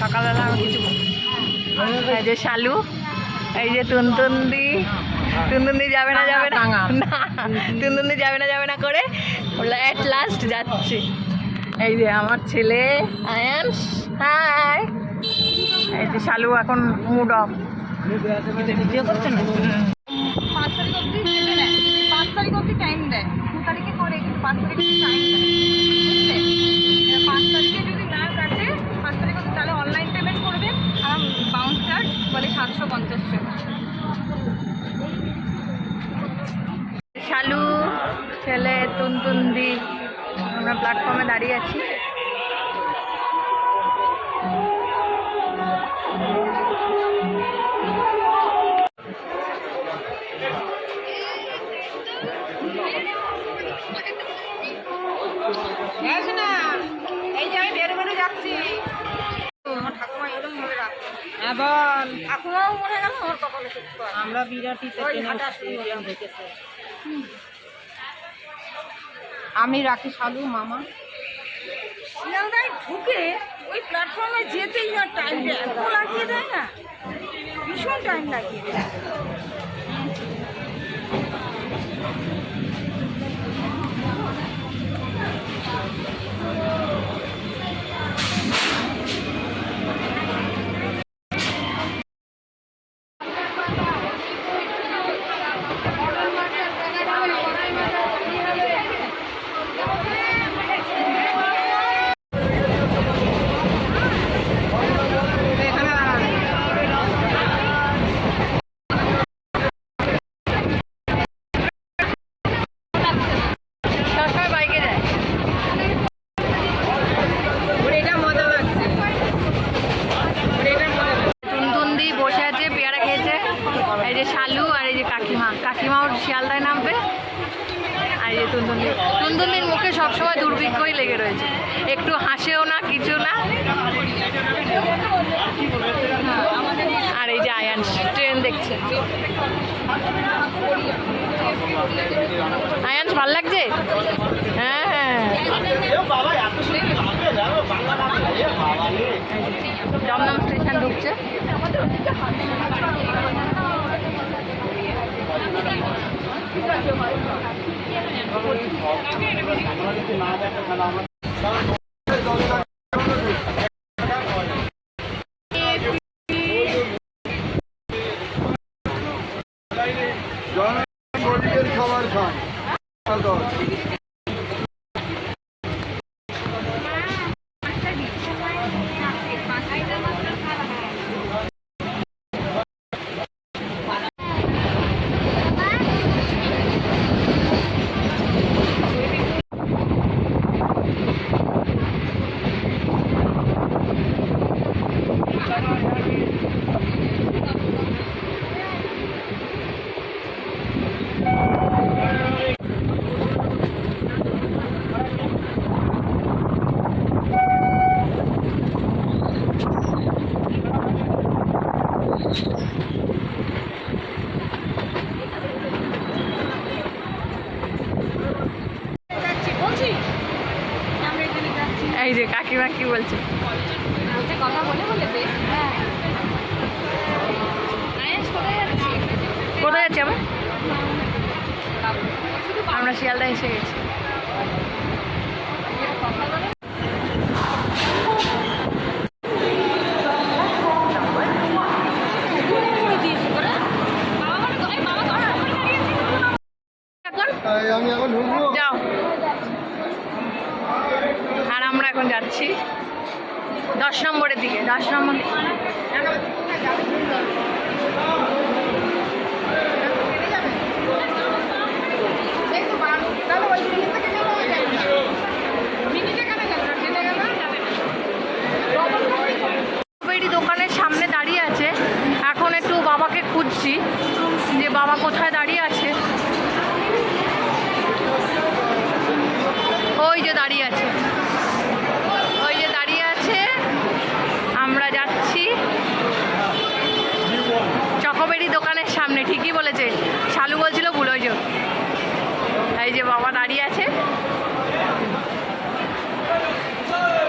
সকালবেলা কিছু এই যে শালু এই যে তুনতুন্দি যাবে না যাবে না। না তুনতুন্দি যাবে না যাবে না করে অ্যাট লাস্ট যাচ্ছে। এই যে আমার ছেলে আয়ান্স হাই এই যে শালু এখন মুড অফ ভিডিও করছে না? পাঁচ তারিখ অব্দি টাইম দেয়। দু তারিখে করে, কিন্তু পাঁচ তারিখ টাইম দেয়। পাঁচ তারিখে যদি না কাটে, পাঁচ তারিখ অব্দি তাহলে অনলাইন পেমেন্ট করবেন আর বাউন্স চার্জ বলে সাতশো পঞ্চাশ টাকা। শালু, ছেলে তুনতুন্দি আমরা প্ল্যাটফর্মে দাঁড়িয়ে আছি। এবার ঠাকুমাও মনে গেল আমার কপালে আমরা বিরাটিতে। দেখেছি। আমি রাখি সালু মামা। শিয়ালদায় ঢুকে ওই প্ল্যাটফর্মে যেতেই না টাইম দেয় এত লাগিয়ে দেয় না। ভীষণ টাইম লাগিয়ে দেয়। শিয়ালদায় নামবে। আর এই যে তুনতুন্দি তুনতুন্দির মুখে সবসময় দুর্ভিক্ষই লেগে রয়েছে। একটু হাসেও না, কিছু না। আর এই যে আয়ান্স ট্রেন দেখছে। আয়ান্স ভালো লাগছে? হ্যাঁ হ্যাঁ। দমদম স্টেশন ঢুকছে। গরিবের খাবার খান যাচ্ছি বলছি আমরা এখানে যাচ্ছি এই যে কাকিমা কি বলছে বলতে কথা বলে বলে দে হ্যাঁ আয়াস কোথায় যাচ্ছি কোথায় যাচ্ছি আমরা আমরা শিয়ালদা এসে গেছি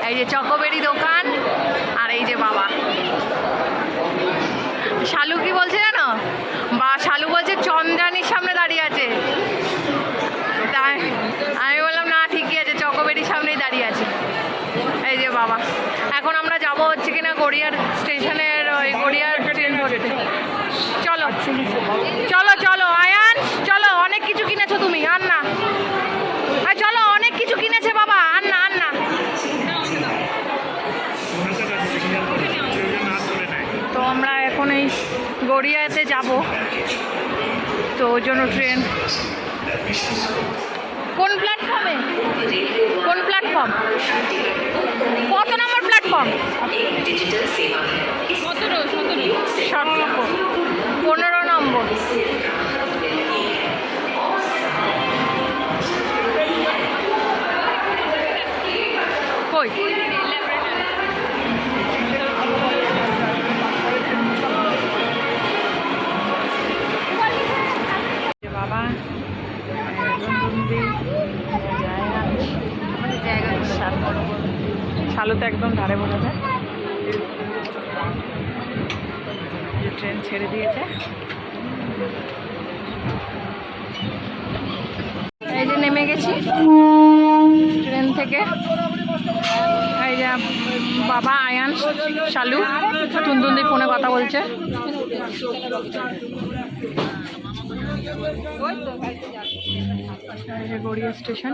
এই যে চকোবেরি দোকান আর এই যে বাবা। শালু কি বলছে জানো? বা, শালু বলছে চন্দ্রানির সামনে দাঁড়িয়ে আছে। আমি বললাম, না, ঠিকই আছে, চকোবেরির সামনেই দাঁড়িয়ে আছে। এই যে বাবা। এখন আমরা যাব হচ্ছে কিনা গড়িয়ার স্টেশনের ওই গড়িয়ার ট্রেন ধরতে। চলো চলো চলো আয়ান চলো অনেক কিছু কিনেছো তুমি আর না আর চলো অনেক কিছু কিনেছে বাবা আর না আর না তো আমরা এখন এই গড়িয়াতে যাব। তো ওই জন্য ট্রেন কোন প্ল্যাটফর্মে কোন প্ল্যাটফর্ম কত নম্বর প্ল্যাটফর্ম পনেরো নম্বর। কই? শালু তো একদম ধারে বসেছে যে ট্রেন ছেড়ে দিয়েছে। এই যে নেমে গেছি ট্রেন থেকে। এই যে বাবা আয়ান, শালু, টুনটুনদি ফোনে কথা বলছে। গড়িয়া স্টেশন।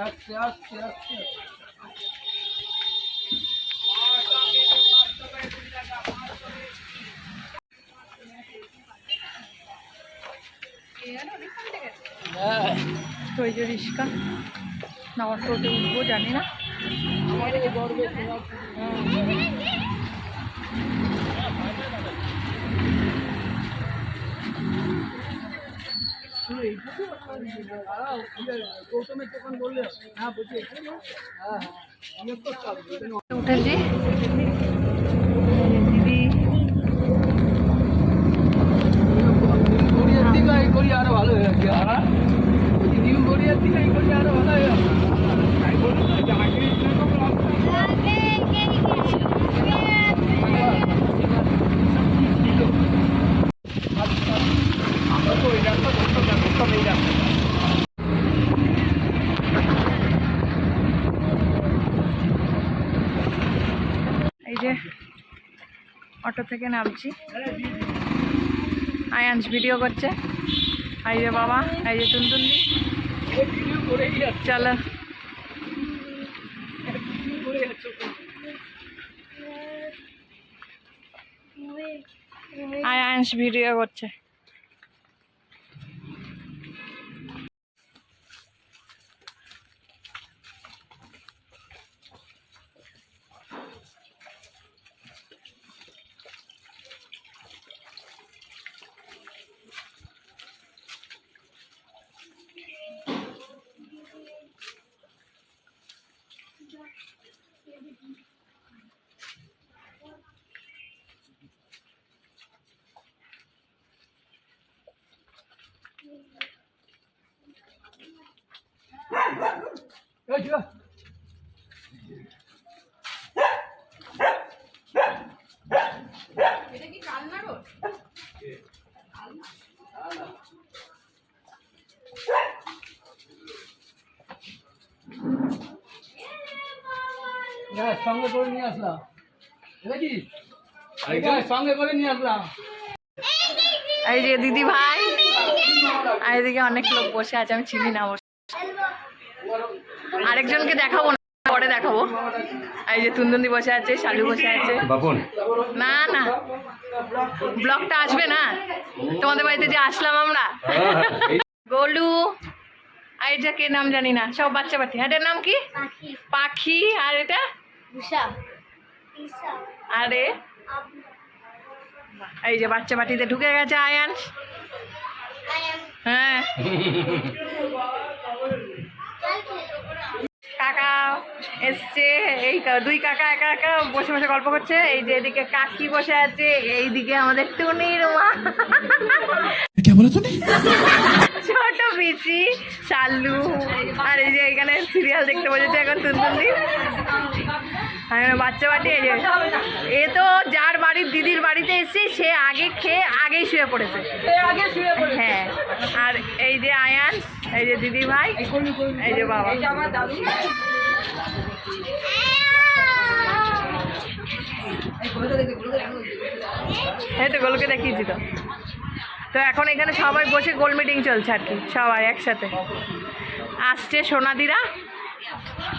আস্তে আসছে আসছে। তো এই যে রিস্কা না অটোতে উঠবো জানি না। গড়িয়া আরও ভালো হয়ে যাচ্ছে আর নিউ গড়িয়ার দিকে এই গড়িয়া আরও ভালো হয়ে যাচ্ছে তাই বলুন না, জামাইকে আমরা তো ওই রাস্তা ধরতাম না, ধরতাম এই রাস্তা। এই যে অটো থেকে নামছি। আয়ান্স ভিডিও করছে। এই যে বাবা আই যে টুনটুনদি। চলো। আয়ান্স ভিডিও করছে। সঙ্গে করে নিয়ে আসলাম। দেখেছিস হ্যাঁ, সঙ্গে করে নিয়ে আসলাম। এই যে দিদি ভাই আর এদিকে অনেক লোক বসে আছে আমি চিনি না বসে। আরেকজনকে দেখাবো না পরে দেখাবো। এই যে তুন্দুন্দি বসে আছে শালু বসে আছে। বাপন। না না। ব্লগটা আসবে না? তোমাদের বাড়িতে যে আসলাম আমরা? গোলু। এটা কে নাম জানি না সব বাচ্চা বাচ্চা। এটার নাম কি? পাখি। পাখি। আর এটা? আরে? এই যে বাচ্চা বাটিতে ঢুকে গেছে আয়ান। হ্যাঁ। কাকা এসছে এই কা- দুই কাকা একা একা বসে বসে গল্প করছে। এই যে এদিকে কাকি বসে আছে এইদিকে আমাদের টুনির মা ছোট পিসি শাল্লু আর এই যে এখানে সিরিয়াল দেখতে বসেছে এখন তুনতুন্দি বাচ্চা বাটি এই যে এ তো যার বাড়ির দিদির বাড়িতে এসে সে আগে খেয়ে আগেই শুয়ে পড়েছে। আগে শুয়ে পড়ে হ্যাঁ আর এই যে আয়ান এই যে দিদি ভাই, এই যে বাবা। এই তো গোলকে দেখিয়েছি তো। তো এখন এখানে সবাই বসে গোল মিটিং চলছে আর কি, সবাই একসাথে। আসছে সোনাদিরা।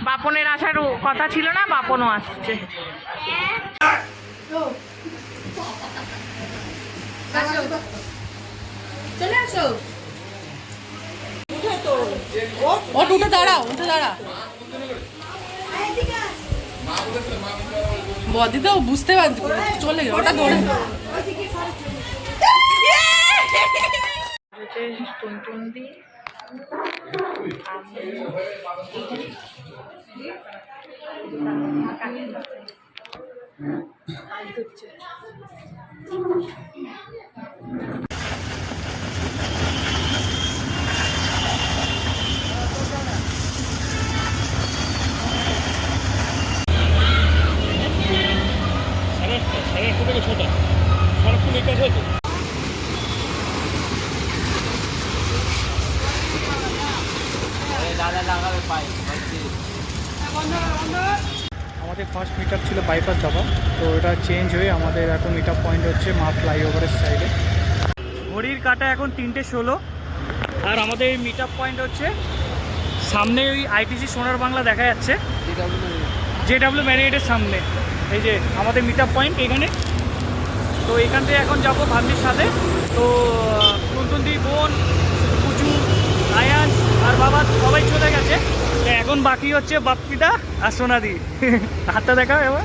বাপনের আসার কথা ছিল না, বাপনও আসছে। চলে আসো। ওট উঠে দাঁড়াও, উঠে দাঁড়া। বদি তো বুঝতে পারছি, চলে গেল, ওটা দৌড়ে হচ্ছে টুনটুনদি আমাদের ফার্স্ট মিট ছিল বাইপাস দাবা। তো এটা চেঞ্জ হয়ে আমাদের এখন মিট পয়েন্ট হচ্ছে মা ফ্লাইওভারের সাইডে ঘড়ির কাটা এখন তিনটে ষোলো। আর আমাদের এই মিট পয়েন্ট হচ্ছে সামনে ওই আইটিসি সোনার বাংলা দেখা যাচ্ছে। জে ডাব্লিউ ম্যারিয়েটের সামনে। এই যে আমাদের মিট পয়েন্ট এখানে। তো এখান থেকে এখন যাব ভাগ্নির সাথে। তো টুনটুন্দি বোন পুচু আয়ান আর বাবা সবাই চলে গেছে। এখন বাকি হচ্ছে বাপ্পিদা আর সোনাদি। হাতটা দেখা এবার।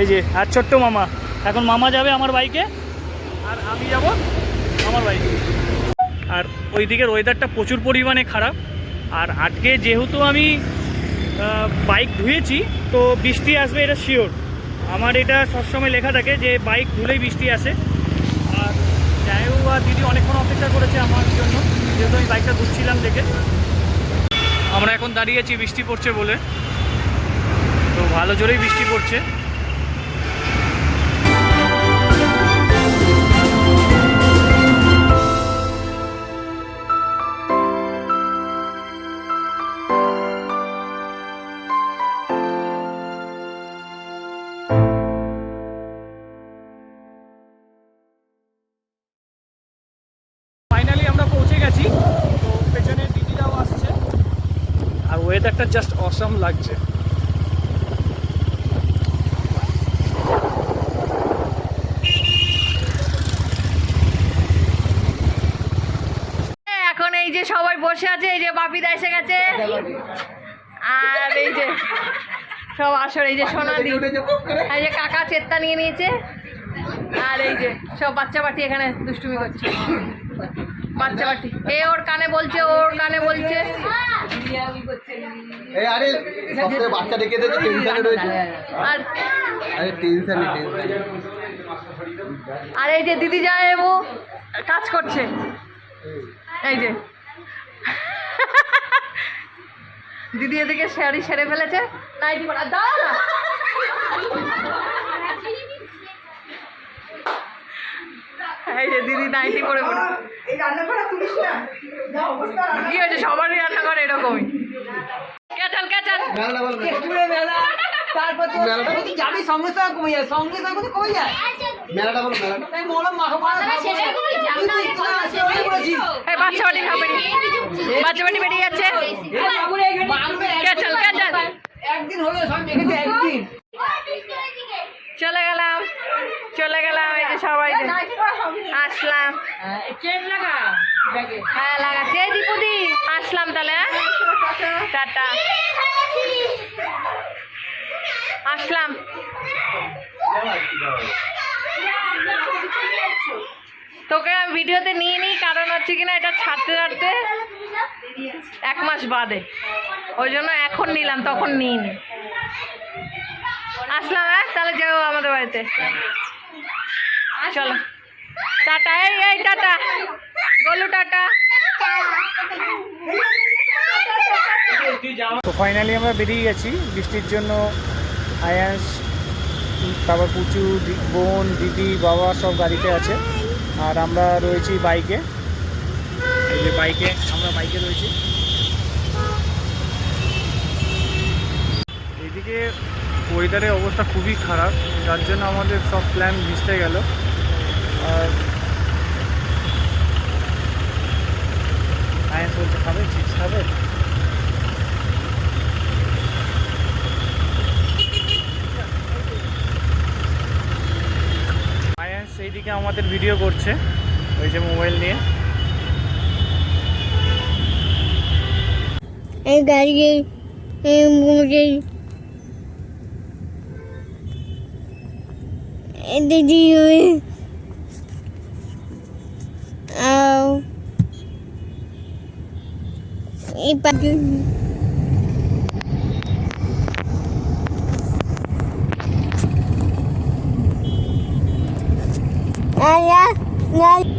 এই যে, আর ছোট্ট মামা। এখন মামা যাবে আমার বাইকে, আর আমি যাব আমার বাইকে। আর ওই দিকের ওয়েদারটা প্রচুর পরিমাণে খারাপ। আর আজকে যেহেতু আমি বাইক ধুয়েছি, তো বৃষ্টি আসবে এটা শিওর আমার এটা সবসময় লেখা থাকে যে বাইক ধুলেই বৃষ্টি আসে। আর জায়ু আর দিদি অনেকক্ষণ অপেক্ষা করেছে আমার জন্য। যেহেতু আমি বাইকটা ধুচ্ছিলাম দেখে। আমরা এখন দাঁড়িয়েছি বৃষ্টি পড়ছে বলে। তো ভালো জোরেই বৃষ্টি পড়ছে। ওয়েদারটা জাস্ট অসম লাগছে। এখন এই যে সবাই বসে আছে, এই যে বাপিদা এসে গেছে। আর এই যে সব আসর, এই যে সোনাদি এই যে কাকা চেত্তা নিয়ে নিয়েছে। আর এই যে সব বাচ্চা বাটি এখানে দুষ্টুমি করছে। বাচ্চা বাটি। এ ওর কানে বলছে ওর কানে বলছে। এই আরে সবথেকে বাচ্চা তো টেনশনে রয়েছে। আর আরে টেনশনে টেনশনে আর এই যে দিদি যায় ও কাজ করছে। এই যে। দিদি এদিকে শাড়ি সেরে ফেলেছে। নাইটি পরা দাও এই যে দিদি নাইটি পরে পরে কি হয়েছে? সবারই রান্নাঘর এরকমই। কেচাল কেচাল মেলাটা বল তারপর তো মেলাটা সঙ্গে সঙ্গে কমে যায়। সঙ্গে সঙ্গে কমে যায়। মেলাটা বল মেলাটা তাই মলম মাখা পাড়া সেটাই করি, বাচ্চা বাটি বাচ্চা বাটি বেরিয়ে যাচ্ছে। একদিন হলো সব একদিন। চলে গেলাম চলে গেলাম, এই যে সবাই আসলাম। হ্যাঁ লাগাচ্ছি এই দীপুদি, আসলাম তাহলে হ্যাঁ? টাটা। আসলাম। তোকে আমি ভিডিওতে নিয়ে নিই, কারণ হচ্ছে কিনা এটা ছাড়তে ছাড়তে এক মাস বাদে। ওই জন্য এখন নিলাম, তখন নিইনি। আসলাম হ্যাঁ? তাহলে যাব আমাদের বাড়িতে। চলো। টাটা, এই এই, টাটা। গোলু, টাটা। তো ফাইনালি আমরা বেরিয়ে গেছি। বৃষ্টির জন্য আয়াস তারপর পুচু বোন, দিদি, বাবা সব গাড়িতে আছে। আর আমরা রয়েছি বাইকে এই যে বাইকে আমরা বাইকে রয়েছি। এইদিকে ওয়েদারের অবস্থা খুবই খারাপ। যার জন্য আমাদের সব প্ল্যান ভিজতে গেল। এইদিকে আমাদের ভিডিও করছে ওই যে মোবাইল নিয়ে। এই গাড়ি এই মুড়ি দিদি ওই আও এই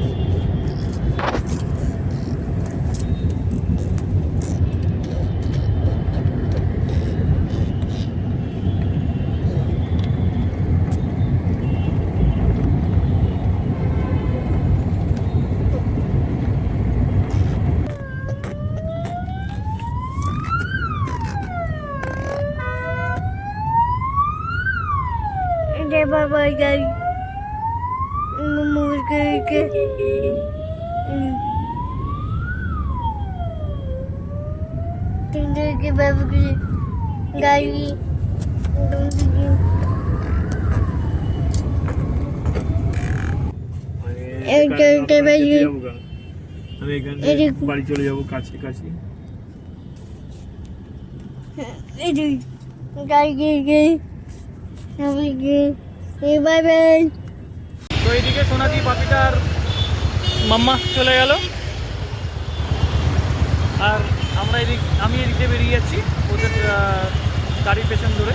এইটা এইটা বাজি আমি এখানে এদিক- বাড়ি চলে যাব কাছে কাছে। গই আমি গই। এই মাম্মা চলে গেল। আর আমরা এদিক আমি এদিকে বেরিয়ে যাচ্ছি ওদের গাড়ির পেছন ধরে।